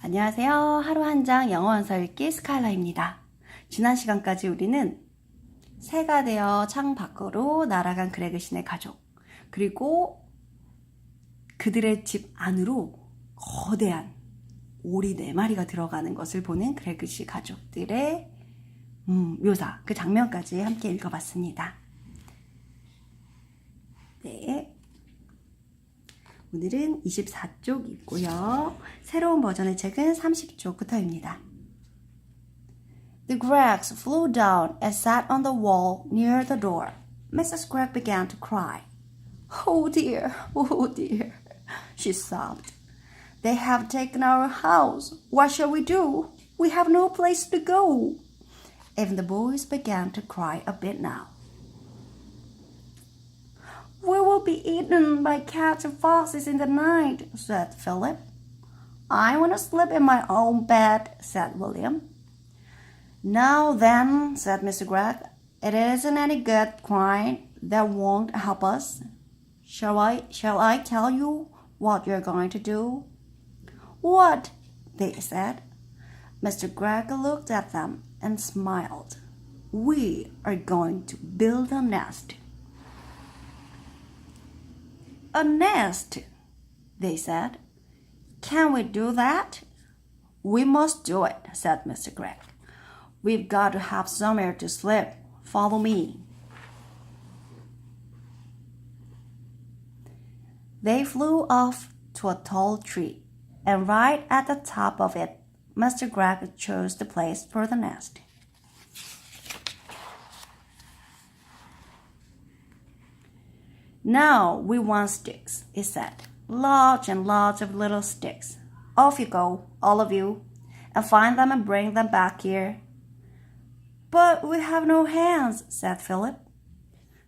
안녕하세요. 하루 한 장 영어 원서 읽기 스카일라입니다. 지난 시간까지 우리는 새가 되어 창 밖으로 날아간 그레그신의 가족, 그리고 그들의 집 안으로 거대한 오리 네 마리가 들어가는 것을 보는 그레그시 가족들의 음, 묘사, 그 장면까지 함께 읽어봤습니다. 네. 오늘은 24쪽이고요. 새로운 버전의 책은 30쪽부터입니다. The Gregs flew down and sat on the wall near the door. Mrs. Gregg began to cry. Oh dear, oh dear, she sobbed. They have taken our house. What shall we do? We have no place to go. Even the boys began to cry a bit now. Be eaten by cats and foxes in the night, said Philip. I want to sleep in my own bed, said William. Now then, said Mr. Gregg, it isn't any good crying. That won't help us. Shall I shall I tell you what you're going to do? What? they said. Mr. Gregg looked at them and smiled. We are going to build a nest. A nest, they said. Can we do that? We must do it, said Mr. Gregg. We've got to have somewhere to sleep. Follow me. They flew off to a tall tree, and right at the top of it, Mr. Gregg chose the place for the nest. Now we want sticks, he said. Lots and lots of little sticks. Off you go, all of you, and find them and bring them back here. But we have no hands, said Philip.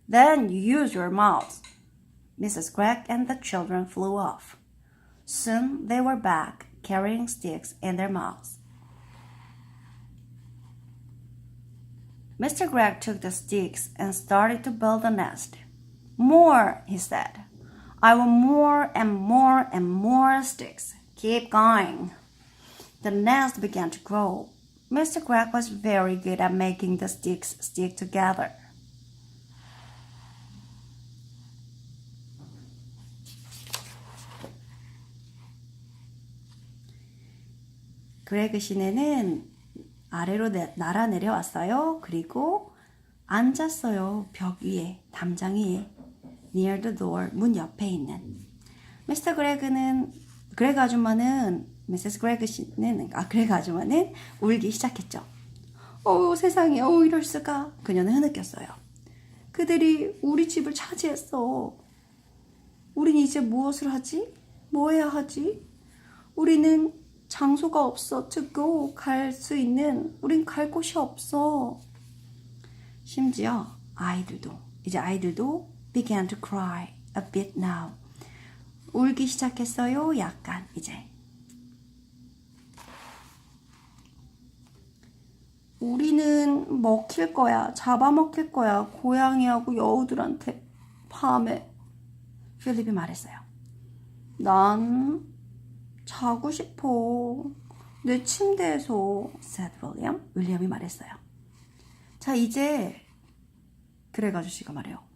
Then you use your mouths. Mrs. Gregg and the children flew off. Soon they were back, carrying sticks in their mouths. Mr. Gregg took the sticks and started to build a nest. More, he said. I want more and more and more sticks. Keep going. The nest began to grow. Mr. Gregg was very good at making the sticks stick together. 그레그 시내는 아래로 내- 날아 내려왔어요. 그리고 앉았어요. 벽 위에, 담장 위에. Near the door, 문 옆에 있는. 미스터 그레그는, 그레그 아줌마는, 미세스 그레그 씨는, 아, 그레그 아줌마는 울기 시작했죠. 어, 세상에, 어, 이럴 수가. 그녀는 흐느꼈어요. 그들이 우리 집을 차지했어. 우린 이제 무엇을 하지? 뭐 해야 하지? 우리는 장소가 없어. go, 갈수 있는. 우린 갈 곳이 없어. 심지어 아이들도 이제 아이들도 began to cry a bit now. 울기 시작했어요. 약간 이제. 우리는 먹힐 거야. 잡아먹힐 거야. 고양이하고 여우들한테 밤에 필립이 말했어요. 난 자고 싶어. 내 침대에서 said William. 윌리엄이 말했어요. 자, 이제 그레 아저씨가 말해요.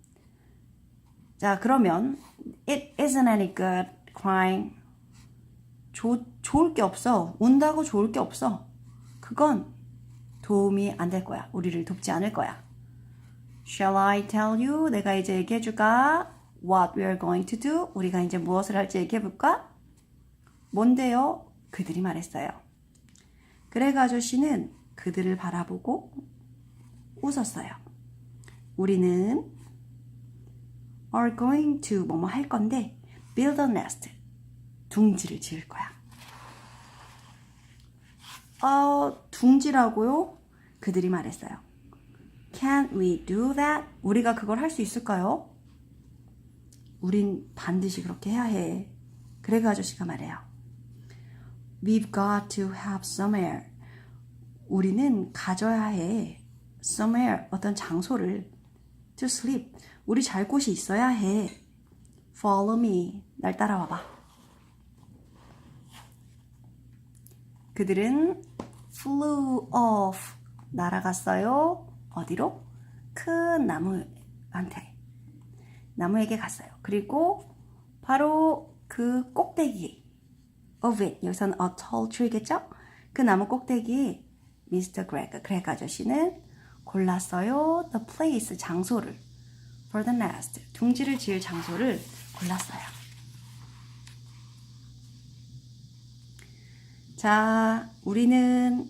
자, 그러면 it isn't any good crying. 조, 좋을 게 없어. 운다고 좋을 게 없어. 그건 도움이 안 될 거야. 우리를 돕지 않을 거야. Shall I tell you? 내가 이제 얘기해 줄까? What we are going to do? 우리가 이제 무엇을 할지 얘기해 볼까? 뭔데요? 그들이 말했어요. 그레가 아저씨는 그들을 바라보고 웃었어요. 우리는 are going to 뭐뭐 할 건데 build a nest 둥지를 지을 거야. 어, 둥지라고요? 그들이 말했어요. Can we do that? 우리가 그걸 할 수 있을까요? 우린 반드시 그렇게 해야 해. 그래가 아저씨가 말해요. We've got to have somewhere. 우리는 가져야 해. somewhere 어떤 장소를 to sleep. 우리 잘 곳이 있어야 해. Follow me. 날 따라와 봐. 그들은 flew off 날아갔어요. 어디로? 큰 나무한테 나무에게 갔어요. 그리고 바로 그 꼭대기 of it 여기서는 a tall tree겠죠? 그 나무 꼭대기에 미스터 그레그 그레그 아저씨는 골랐어요. the place 장소를 for the nest 둥지를 지을 장소를 골랐어요. 자, 우리는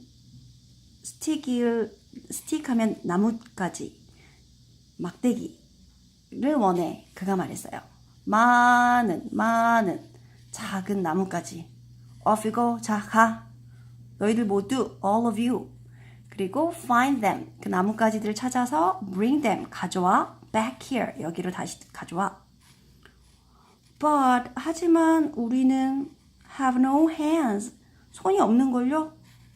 스틱을 스틱 하면 나뭇가지 막대기를 원해. 그가 말했어요. 많은 많은 작은 나뭇가지. Off you go. 자, 가. 너희들 모두 all of you. 그리고 find them. 그 나뭇가지들을 찾아서 bring them. 가져와. Back here. 여기로 다시 가져와. But 하지만 우리는 have no hands. 손이 없는 걸요?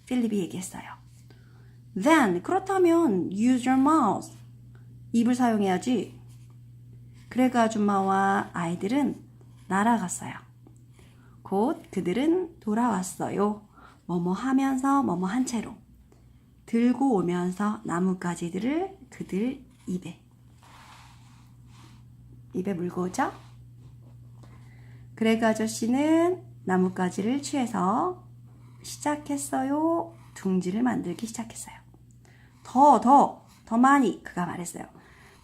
필립이 얘기했어요. Then 그렇다면 use your mouth. 입을 사용해야지. 그레그 아줌마와 아이들은 날아갔어요. 곧 그들은 돌아왔어요. 뭐뭐 하면서 뭐뭐 한 채로 들고 오면서 나뭇가지들을 그들 입에 입에 물고 오죠. 그레그 아저씨는 나뭇가지를 취해서 시작했어요. 둥지를 만들기 시작했어요. 더, 더, 더 많이 그가 말했어요.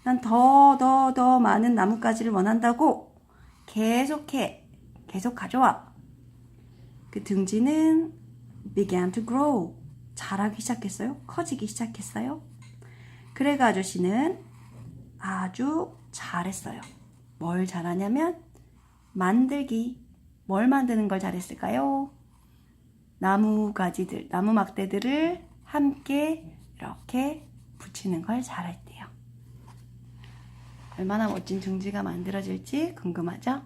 난 더, 더, 더 많은 나뭇가지를 원한다고 계속해. 계속 가져와. 그 둥지는 began to grow. 자라기 시작했어요. 커지기 시작했어요. 그래가 아저씨는 아주 잘했어요. 뭘 잘하냐면 만들기. 뭘 만드는 걸 잘했을까요? 나무 가지들, 나무 막대들을 함께 이렇게 붙이는 걸 잘했대요. 얼마나 멋진 둥지가 만들어질지 궁금하죠?